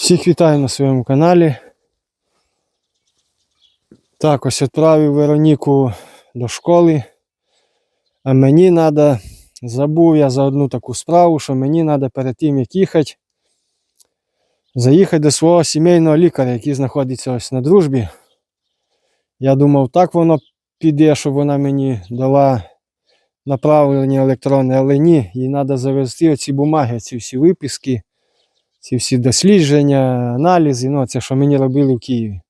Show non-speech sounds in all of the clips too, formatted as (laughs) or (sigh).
Всіх вітаю на своєму каналі. Так, ось відправив Вероніку до школи. А мені треба, забув я за одну таку справу, що мені треба перед тим, як їхати, заїхати до свого сімейного лікаря, який знаходиться ось на дружбі. Я думав, так воно піде, щоб вона мені дала направлення електронне, але ні, їй треба завести оці бумаги, ці всі виписки ці всі дослідження, аналізи, ну це що мені робили в Києві.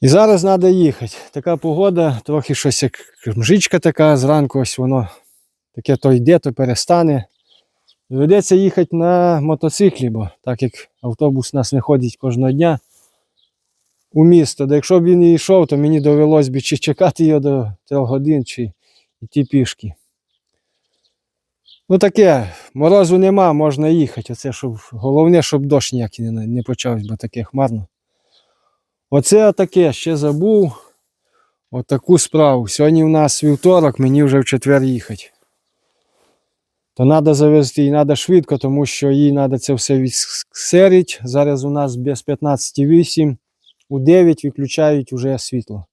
І зараз треба їхати. Така погода, трохи щось як мжичка така, зранку ось воно таке то йде, то перестане. Доведеться їхати на мотоциклі, бо так як автобус у нас не ходить кожного дня у місто. Да якщо б він і йшов, то мені довелось би чи чекати його до 3 годин, чи йти пішки. Ну таке, морозу нема, можна їхати. Оце, щоб, головне, щоб дощ ніякий не, не почався, бо таке хмарно. Оце таке, ще забув. Отаку справу. Сьогодні у нас вівторок, мені вже в четвер їхати. То треба завезти і треба швидко, тому що їй треба це все відсерити. Зараз у нас без 15.8, у 9 виключають вже світло.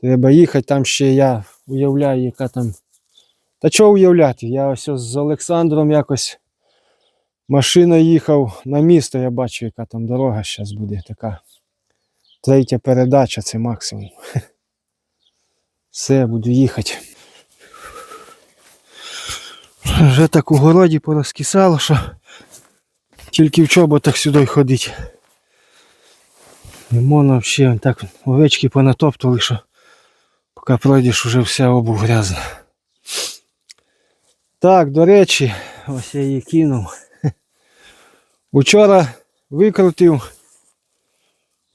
Треба їхати, там ще я уявляю, яка там та чого уявляти? Я ось з Олександром якось машиною їхав на місто, я бачу, яка там дорога зараз буде така. Третя передача це максимум. (laughs) Все, буду їхати. Вже так у городі порозкисало, що тільки в чоботах сюди ходить. Не можна взагалі так овечки понатоптували, що поки пройдеш, вже вся обув грязна. Так, до речі, ось я її кинув. Учора викрутив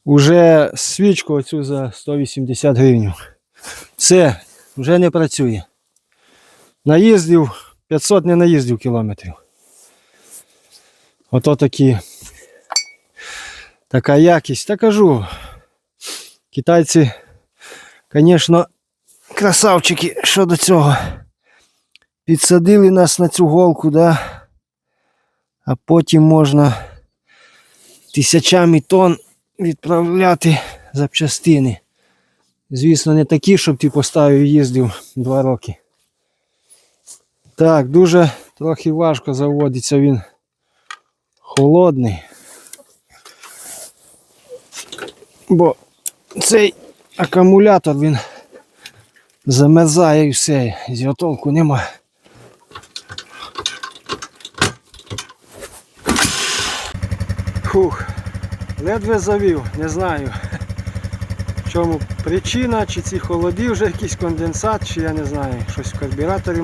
уже свічку оцю за 180 гривень. Все, вже не працює. Наїздив, 500 не наїздив кілометрів. Ото такі. Така якість. Та кажу. Китайці, звісно, красавчики щодо цього. Підсадили нас на цю голку, да? а потім можна тисячами тонн відправляти запчастини. Звісно, не такі, щоб ти поставив і їздив два роки. Так, дуже трохи важко заводиться він холодний. Бо цей акумулятор він замерзає і все, з його толку немає. Фух, ледве завів, не знаю. В чому причина, чи ці холоди вже якийсь конденсат, чи я не знаю, щось в карбюраторі.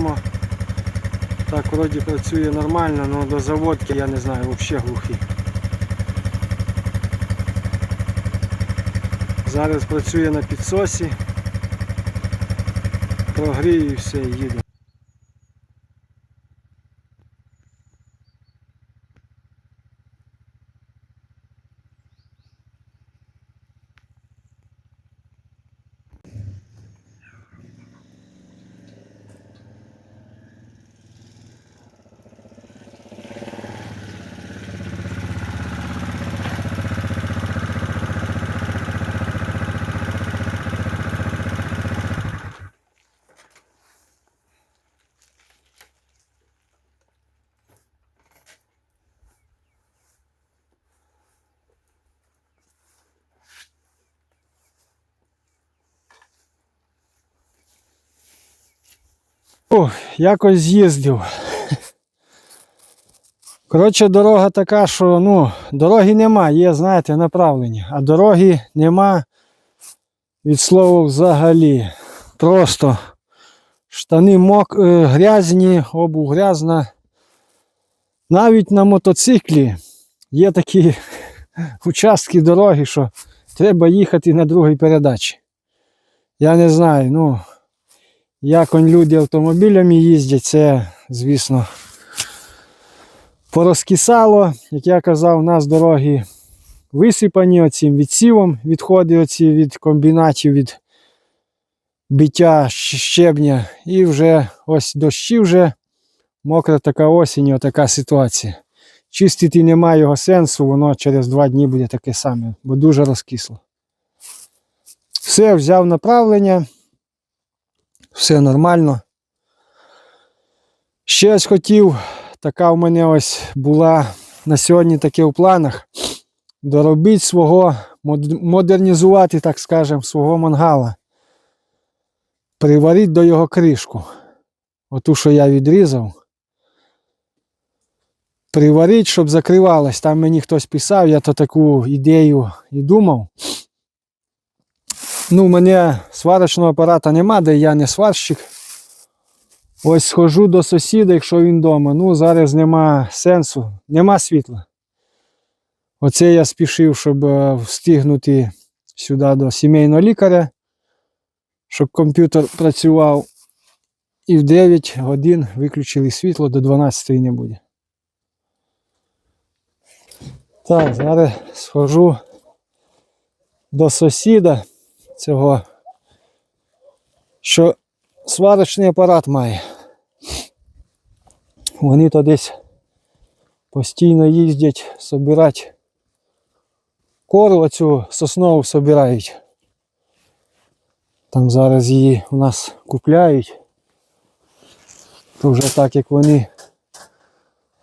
Так вроді працює нормально, але до заводки я не знаю, взагалі глухий. Зараз працює на підсосі. Прогрію і все, їду. О, якось з'їздив. Коротше, дорога така, що ну, дороги нема, є, знаєте, направлення, а дороги нема від слова взагалі. Просто штани мок, е, грязні, обув грязна. Навіть на мотоциклі є такі (laughs) участки дороги, що треба їхати на другій передачі. Я не знаю, ну. Як он люди автомобілями їздять, це, звісно, порозкисало. Як я казав, у нас дороги висипані оцим відсівом, відходи оці від комбінатів, від биття щебня. І вже ось дощі вже, мокра така осінь, отака ситуація. чистити немає його сенсу, воно через два дні буде таке саме, бо дуже розкисло. Все, взяв направлення, все нормально. Ще ось хотів, така в мене ось була на сьогодні таке в планах. Доробити свого, модернізувати, так скажемо, свого мангала. Приварити до його кришку. Оту, що я відрізав. Приварити, щоб закривалось. Там мені хтось писав, я то таку ідею і думав. Ну, у мене сварочного апарата нема, де я не сварщик. Ось схожу до сусіда, якщо він вдома. Ну, зараз нема сенсу, нема світла. Оце я спішив, щоб е, встигнути сюди до сімейного лікаря, щоб комп'ютер працював. І в 9 годин виключили світло, до 12 не буде. Так, зараз схожу до сусіда цього, що сварочний апарат має. Вони то десь постійно їздять собирати кору оцю соснову собирають. Там зараз її у нас купляють. То вже так як вони.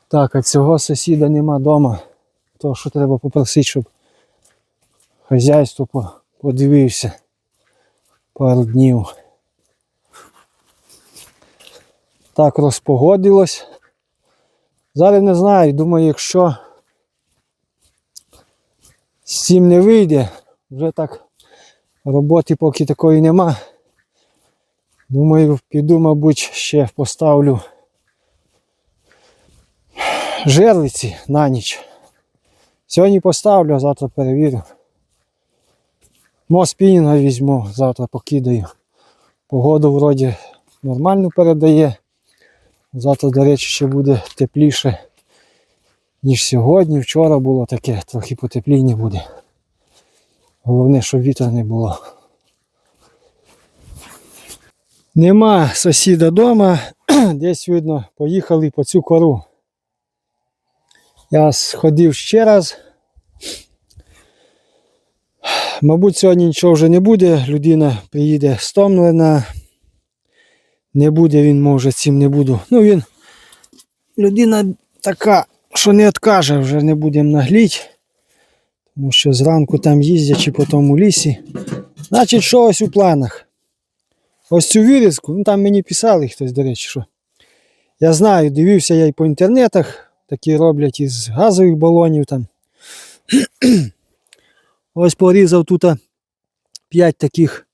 Так, а цього сусіда нема вдома. То що треба попросити, щоб хазяйство подивився пару днів. Так розпогодилось. Зараз не знаю, думаю, якщо з цим не вийде, вже так роботи поки такої нема. Думаю, піду, мабуть, ще поставлю жерлиці на ніч. Сьогодні поставлю, а завтра перевірю. Мо спінінга візьму, завтра покидаю. Погоду вроді нормально передає. Завтра, до речі, ще буде тепліше, ніж сьогодні. Вчора було таке, трохи потепління буде. Головне, щоб вітра не було. Нема сусіда вдома, (clears throat) десь видно, поїхали по цю кору. Я сходив ще раз. Мабуть, сьогодні нічого вже не буде. Людина приїде стомлена. Не буде він, може, цим не буду. Ну він людина така, що не відкаже, вже не будемо нагліть. Тому що зранку там їздячи по тому лісі. Значить, що ось у планах. Ось цю вирізку, ну там мені писали хтось, до речі, що. Я знаю, дивився я і по інтернетах, такі роблять із газових балонів там. (clears throat) Ось порізав тут 5 таких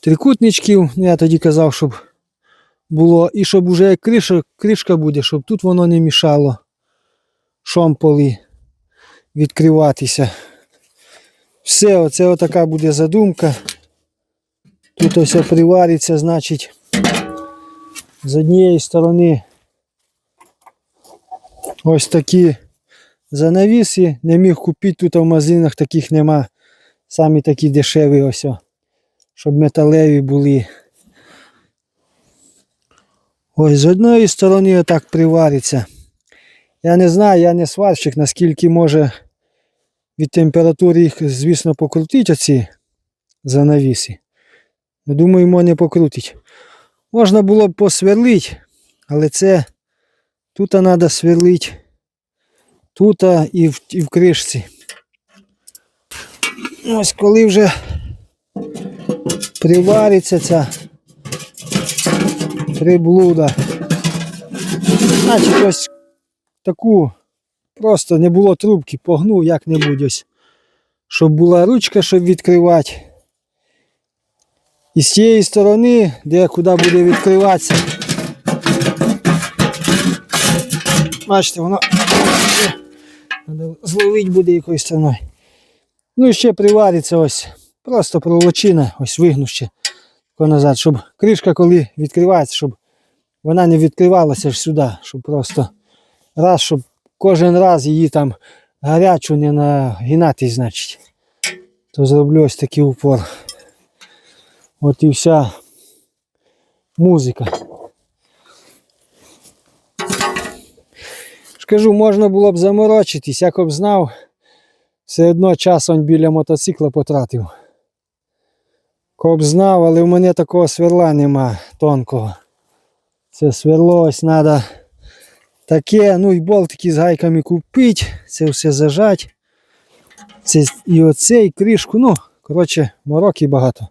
трикутничків. Ну, я тоді казав, щоб було. І щоб уже як кришка буде, щоб тут воно не мішало шомполи відкриватися. Все, оце отака буде задумка. Тут ось привариться, значить, з однієї сторони ось такі занавіси. Не міг купити, тут в магазинах таких нема. Самі такі дешеві ось. Щоб металеві були. Ось з одної сторони отак привариться. Я не знаю, я не сварщик, наскільки може від температури їх, звісно, покрутити оці занавіси. Ну, Думаю, не покрутить. Можна було б посверлити, але це тут треба сверлити, тут і в, і в кришці. Ось коли вже привариться ця приблуда. Значить ось таку просто не було трубки, погнув як-небудь ось. Щоб була ручка, щоб відкривати. І з цієї сторони, де куди буде відкриватися. Бачите, воно зловити буде якоюсь стороною. Ну і ще привариться ось. Просто проволочина, ось вигнуще назад, щоб кришка, коли відкривається, щоб вона не відкривалася ж сюди, щоб просто раз, щоб кожен раз її там гарячу не нагинати, значить. То зроблю ось такий упор. От і вся музика. Кажу, можна було б заморочитись, як б знав, все одно час он біля мотоцикла потратив. Коб знав, але в мене такого сверла нема тонкого. Це сверло ось треба таке, ну і болтики з гайками купити, це все зажать. Це і оце, і кришку. Ну, коротше, мороки багато.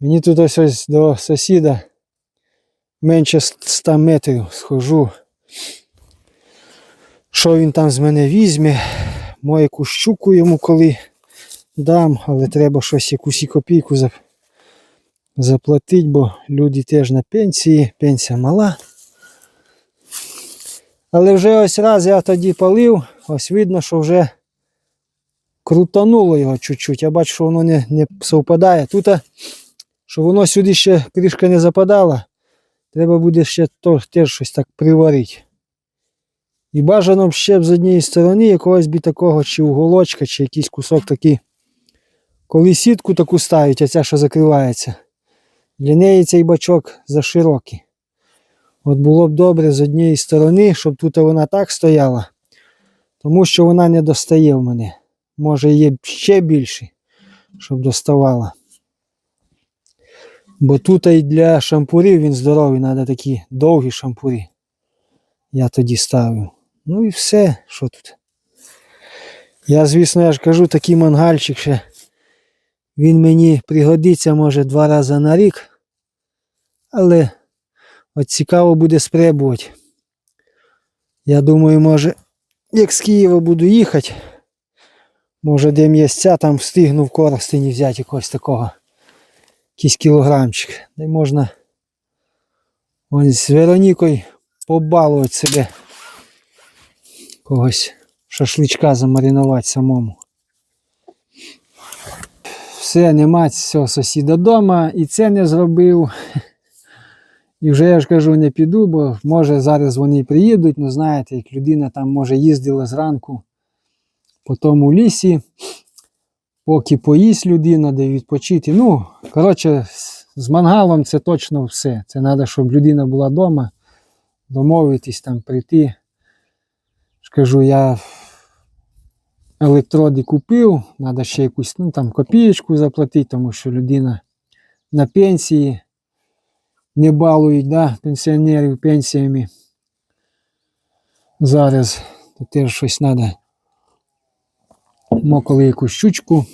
Мені тут ось ось до сусіда менше 100 метрів схожу. Що він там з мене візьме? Мою якусь щуку йому коли дам, але треба щось якусь і копійку заплатити, бо люди теж на пенсії, пенсія мала. Але вже ось раз я тоді палив, ось видно, що вже крутануло його чуть-чуть. Я бачу, що воно не, не совпадає. Тут, що воно сюди ще кришка не западала, треба буде ще теж щось так приварити. І бажано б ще б з однієї сторони якогось би такого чи уголочка, чи якийсь кусок такий. Коли сітку таку ставить, а ця що закривається, для неї цей бачок заширокий. От було б добре з однієї сторони, щоб тут вона так стояла, тому що вона не достає в мене. Може є ще більше, щоб доставала. Бо тут і для шампурів він здоровий, треба такі довгі шампурі. Я тоді ставив. Ну і все, що тут. Я, звісно, я ж кажу, такий мангальчик ще. Він мені пригодиться, може, два рази на рік. Але от цікаво буде спробувати. Я думаю, може, як з Києва буду їхати, може, де місця там встигну в Коростені взяти якогось такого. Якийсь кілограмчик. Де можна з Веронікою побалувати себе. Когось шашличка замаринувати самому. Все, нема цього сусіда вдома, і це не зробив. І вже я ж кажу, не піду, бо може зараз вони приїдуть, ну знаєте, як людина там може їздила зранку по тому лісі, поки поїсть людина, де відпочити. Ну, коротше, з- мангалом це точно все. Це треба, щоб людина була вдома, домовитись там прийти. Скажу, я електроди купив, треба ще якусь ну, там, копієчку заплатити, тому що людина на пенсії не балують да, пенсіонерів пенсіями. Зараз теж щось треба. Моколи якусь щучку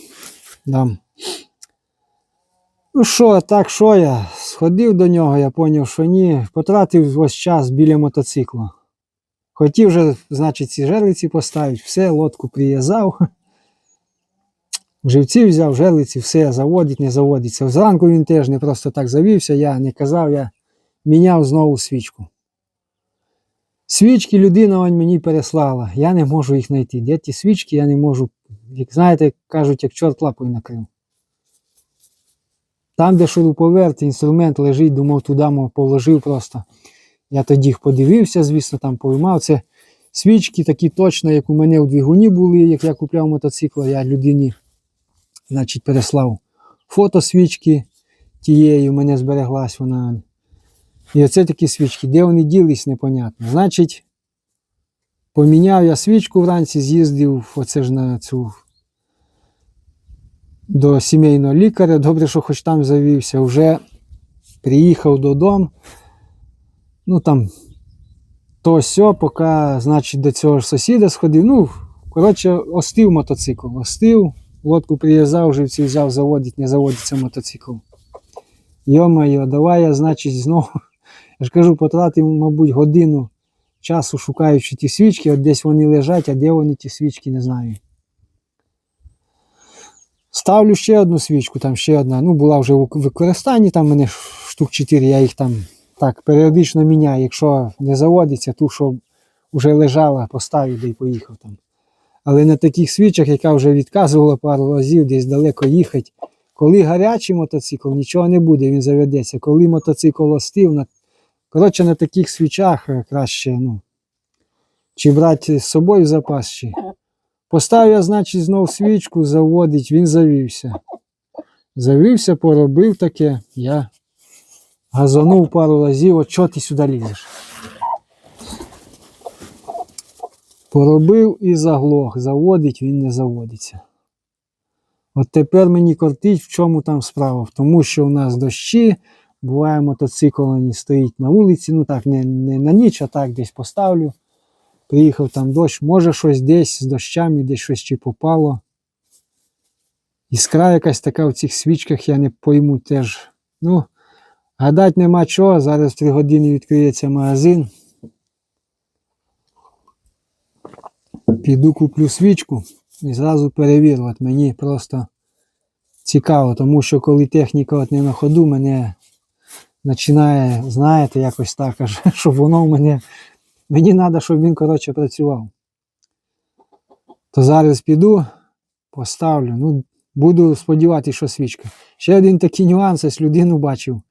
дам. Ну що, так що я? Сходив до нього, я зрозумів, що ні. Потратив ось час біля мотоцикла. Хотів вже, значить, ці жерлиці поставити, все, лодку прив'язав. Живці взяв, жерлиці, все, заводить, не заводиться. Зранку він теж не просто так завівся, я не казав, я міняв знову свічку. Свічки людина мені переслала, я не можу їх знайти. Де ті свічки, я не можу. Як знаєте, кажуть, як чорт лапою накрив. Там, де шуруповерт, інструмент лежить, думав, туди положив просто. Я тоді їх подивився, звісно, там повимав. Це свічки такі точно, як у мене в двигуні були, як я купляв мотоцикл, я людині значить, переслав фото свічки тієї, у мене збереглась вона. І оце такі свічки. Де вони ділись, непонятно. Значить, поміняв я свічку вранці, з'їздив оце ж на цю до сімейного лікаря. Добре, що хоч там завівся. Вже приїхав додому. Ну там то сьо, поки, значить, до цього ж сусіда сходив. Ну, коротше, остив мотоцикл. Остив, лодку прив'язав, живці взяв, заводить, не заводиться мотоцикл. Йо-моє, давай я, значить, знову, (laughs) я ж кажу, потратив, мабуть, годину часу шукаючи ті свічки, от десь вони лежать, а де вони ті свічки, не знаю. Ставлю ще одну свічку, там ще одна. Ну, була вже у використанні, там в мене штук 4, я їх там так періодично міняю. Якщо не заводиться, ту, що вже лежала, поставив да й поїхав там. Але на таких свічах, яка вже відказувала пару разів, десь далеко їхати. Коли гарячий мотоцикл, нічого не буде, він заведеться. Коли мотоцикл остив, на... коротше, на таких свічах е, краще, ну, чи брати з собою запас, чи. Поставив я, значить, знов свічку, заводить, він завівся. Завівся, поробив таке, я газанув пару разів, от чого ти сюди лізеш? Поробив і заглох. Заводить, він не заводиться. От тепер мені кортить, в чому там справа. Тому що у нас дощі, буває мотоцикл не стоїть на вулиці, ну так, не, не на ніч, а так десь поставлю. Приїхав там дощ, може щось десь з дощами, десь щось чи попало. Іскра якась така в цих свічках, я не пойму теж. Ну, гадать нема чого, зараз в 3 години відкриється магазин. Піду куплю свічку і зразу перевірю. От мені просто цікаво, тому що коли техніка от не на ходу, мене починає, знаєте, якось так, (laughs) щоб воно в мене. Мені треба, щоб він, коротше, працював. То зараз піду, поставлю. Ну, буду сподіватися, що свічка. Ще один такий нюанс, ось людину бачив.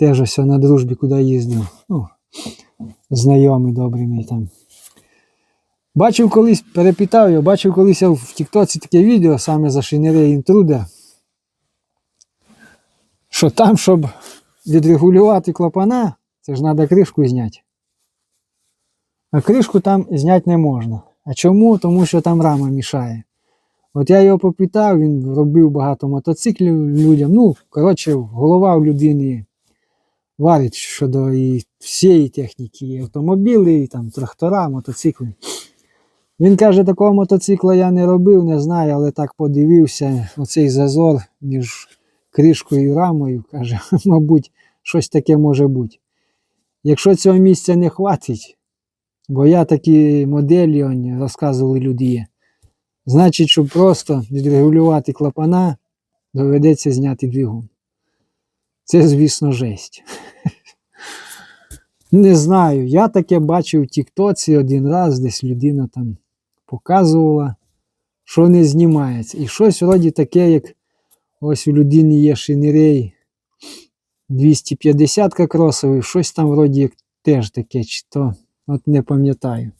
Теж ось на дружбі, куди їздив. Ну, знайомий добрий мій там. Бачив колись, перепитав його, бачив колись я в Тіктоці таке відео саме за шинерею інтрудер. Що там, щоб відрегулювати клапана, це ж треба кришку зняти. А кришку там зняти не можна. А чому? Тому що там рама мішає. От я його попитав, він робив багато мотоциклів людям. Ну, коротше, голова у людини варить щодо і всієї техніки, і автомобілі, і там трактора, мотоцикли. Він каже, такого мотоцикла я не робив, не знаю, але так подивився, оцей зазор між кришкою і рамою, каже, (laughs) мабуть, щось таке може бути. Якщо цього місця не хватить, бо я такі моделі он, розказували люди значить, щоб просто відрегулювати клапана, доведеться зняти двигун. Це, звісно, жесть. Не знаю, я таке бачив в Тіктоці один раз, десь людина там показувала, що не знімається. І щось вроді таке, як ось у людини є шинерей 250 кросовий, щось там вроді як теж таке, чи то от не пам'ятаю.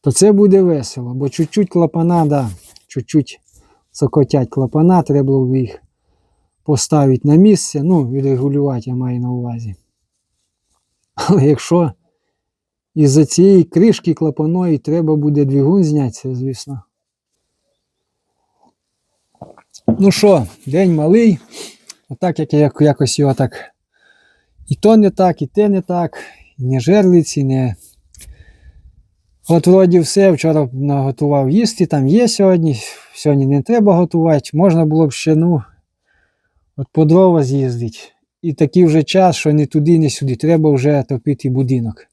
То це буде весело, бо чуть-чуть клапана, да, чуть-чуть цокотять клапана, треба було їх поставити на місце, ну, відрегулювати я маю на увазі. Але якщо із-за цієї кришки клапаної треба буде двигун зняти, звісно. Ну що, день малий. Отак, як я якось його так. І то не так, і те не так, і не жерлиці, не. От вроді все, вчора наготував їсти, там є сьогодні. Сьогодні не треба готувати. Можна було б ще, ну, от по дрова з'їздити. І такий вже час, що не туди, не сюди. Треба вже топити будинок.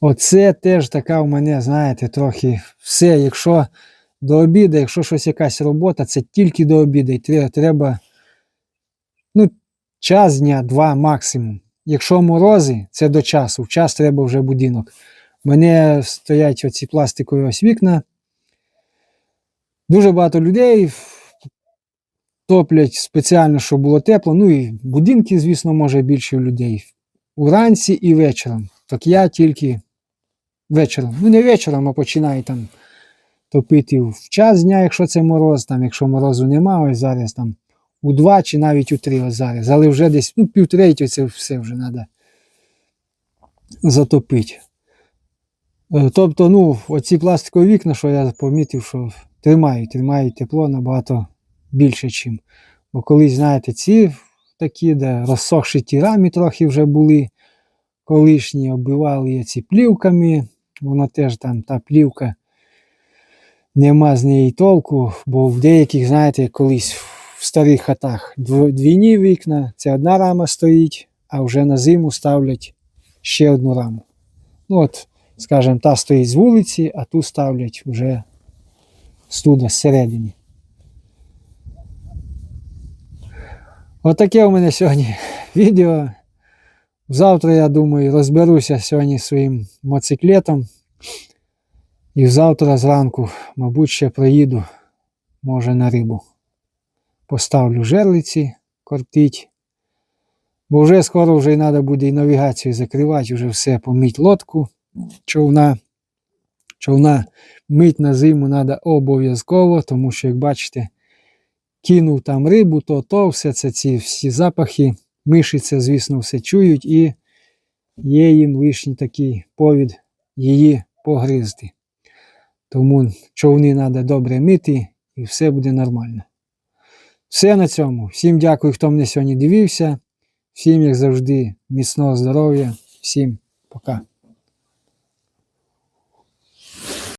Оце теж така у мене, знаєте, трохи все. Якщо до обіду, якщо щось якась робота, це тільки до обіду. І треба ну, час дня, два максимум. Якщо морози, це до часу. В час треба вже будинок. У мене стоять оці пластикові ось вікна. Дуже багато людей топлять спеціально, щоб було тепло. Ну і будинки, звісно, може більше людей. Уранці і вечором. Так я тільки вечором. Ну, не вечором, а починаю там топити в час дня, якщо це мороз, там, якщо морозу немає, ось зараз там у 2 чи навіть у 3 ось зараз. Але вже десь ну, півтретього це все вже треба затопити. Е, Тобто, ну, оці пластикові вікна, що я помітив, що тримають, тримають тепло набагато більше, чим. Бо колись, знаєте, ці такі, де розсохші ті рамі трохи вже були колишні, оббивали ці плівками. Воно теж там та плівка, нема з неї толку, бо в деяких, знаєте, колись в старих хатах двійні вікна, це одна рама стоїть, а вже на зиму ставлять ще одну раму. Ну от, скажімо, та стоїть з вулиці, а ту ставлять вже студа зсередини. Отаке у мене сьогодні відео. Завтра, я думаю, розберуся сьогодні своїм моциклетом. І завтра зранку, мабуть, ще проїду, може, на рибу. Поставлю жерлиці, кортить. Бо вже скоро вже треба буде і навігацію закривати, вже все помить лодку, човна. Човна мить на зиму треба обов'язково, тому що, як бачите, кинув там рибу, то то, все це ці всі запахи, миші це, звісно, все чують і є їм лишній такий повід її погризти. Тому човни треба добре мити і все буде нормально. Все на цьому. Всім дякую, хто мене сьогодні дивився. Всім, як завжди, міцного здоров'я. Всім пока.